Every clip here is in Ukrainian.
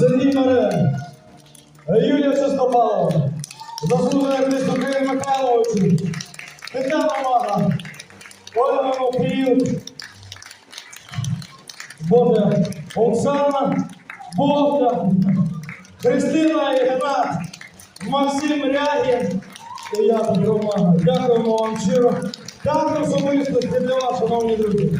Сергій Марен, Юлія Шестопалова, заслужений артист України Михайловичу, Тетяна Мага, Ольга Мопіїв, Боже, Оксана, Богда, Христина Ігнат, Максим Рягін і я Петро Мага. Дякуємо вам щиро. Так особисто для вас, шановні друзі.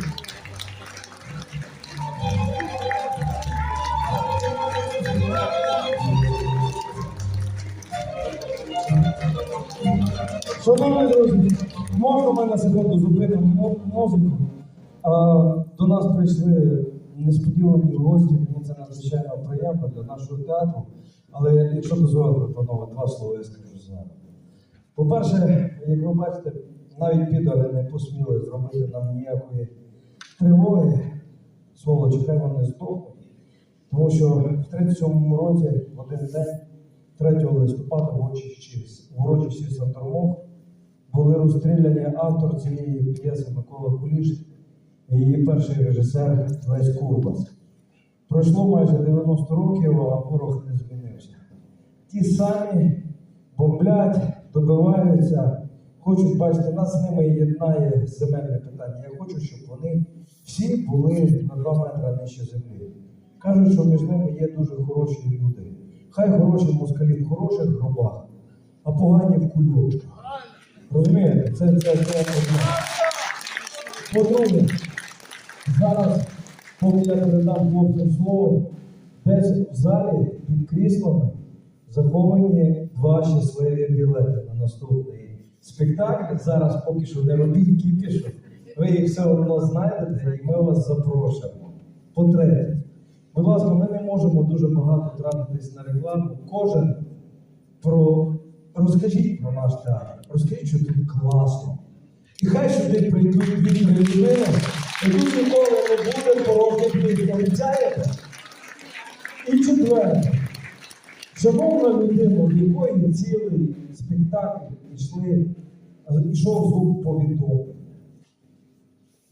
Шановні друзі, можна ми на секунду зупинимо музику? До нас прийшли несподівані гості, мені це надзвичайно приємно для нашого театру. Але якщо дозволите, панове, два слова я скажу зараз. По-перше, як ви бачите, навіть підори не посміли зробити нам ніякої тривоги. Сволочі, хай вони здохнуть. Тому що в 37-му році, в один день, 3 листопада, в урочищі, Сантормов, були розстріляні автор цієї п'єси Микола Куліш її перший режисер Лесь Курбас. Пройшло майже 90 років, а ворог не змінився. Ті самі бомблять, добиваються, хочуть бачити, нас з ними єднає земельне питання. Я хочу, щоб вони всі були на 2 метри нижче землі. Кажуть, що між ними є дуже хороші люди. Хай хороші москалі в хороших гробах, а погані в кульочках. Розумієте? Це, це, це одне. По-друге, зараз, поки я передам хлопцям слово, десь в залі під кріслами заховані два щасливі білети на наступний спектакль. Зараз поки що не робіть кіпішу. Ви їх все одно знайдете і ми вас запрошуємо. По-третє, будь ласка, ми не можемо дуже багато тратитись на рекламу. Кожен про розкажіть про наш театр, розкажіть, що тут класно. І хай сюди прийдуть дві людини, і тут ніколи не буде порожніх обіцяєте. І четверте, шановна людина, в якої цілий спектакль йшли, йшов звук повідомлень.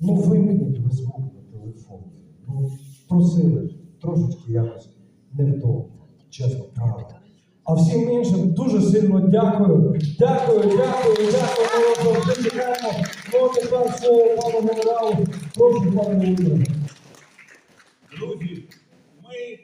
Ну, вимкніть ви звук на телефоні. Ну, просили трошечки якось невдовго, чесно, правда. А всім іншим дуже сильно дякую. Дякую, дякую, дякую. Ми чекаємо. Ну, тепер слово пану генералу. Прошу, пане Володимире. Друзі, ми